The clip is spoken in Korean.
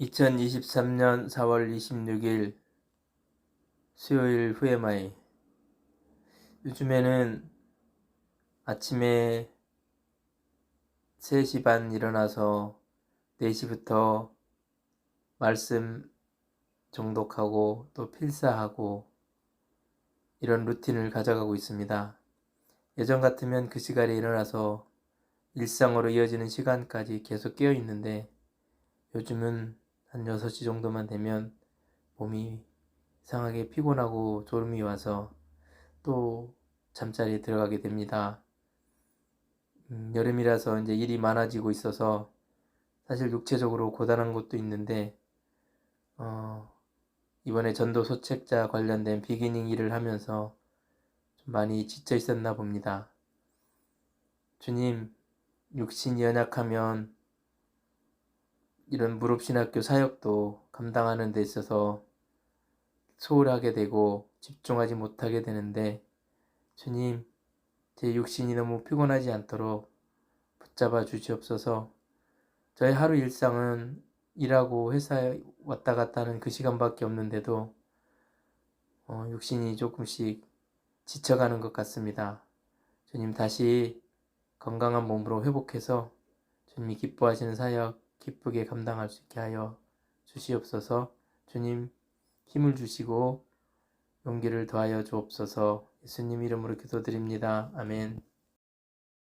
2023년 4월 26일 수요일 후에마이 요즘에는 아침에 3시 반 일어나서 4시부터 말씀 정독하고 또 필사하고 이런 루틴을 가져가고 있습니다. 예전 같으면 그 시간에 일어나서 일상으로 이어지는 시간까지 계속 깨어 있는데 요즘은 한 6시 정도만 되면 몸이 이상하게 피곤하고 졸음이 와서 또 잠자리에 들어가게 됩니다. 음, 여름이라서 이제 일이 많아지고 있어서 사실 육체적으로 고단한 것도 있는데 어, 이번에 전도 소책자 관련된 비기닝 일을 하면서 좀 많이 지쳐 있었나 봅니다. 주님, 육신이 연약하면 이런 무릎신학교 사역도 감당하는 데 있어서 소홀하게 되고 집중하지 못하게 되는데 주님 제 육신이 너무 피곤하지 않도록 붙잡아 주시옵소서 저의 하루 일상은 일하고 회사에 왔다 갔다 하는 그 시간밖에 없는데도 어, 육신이 조금씩 지쳐가는 것 같습니다. 주님 다시 건강한 몸으로 회복해서 주님이 기뻐하시는 사역 기쁘게 감당할 수 있게 하여 주시옵소서 주님 힘을 주시고 용기를 더하여 주옵소서 예수님 이름으로 기도드립니다. 아멘.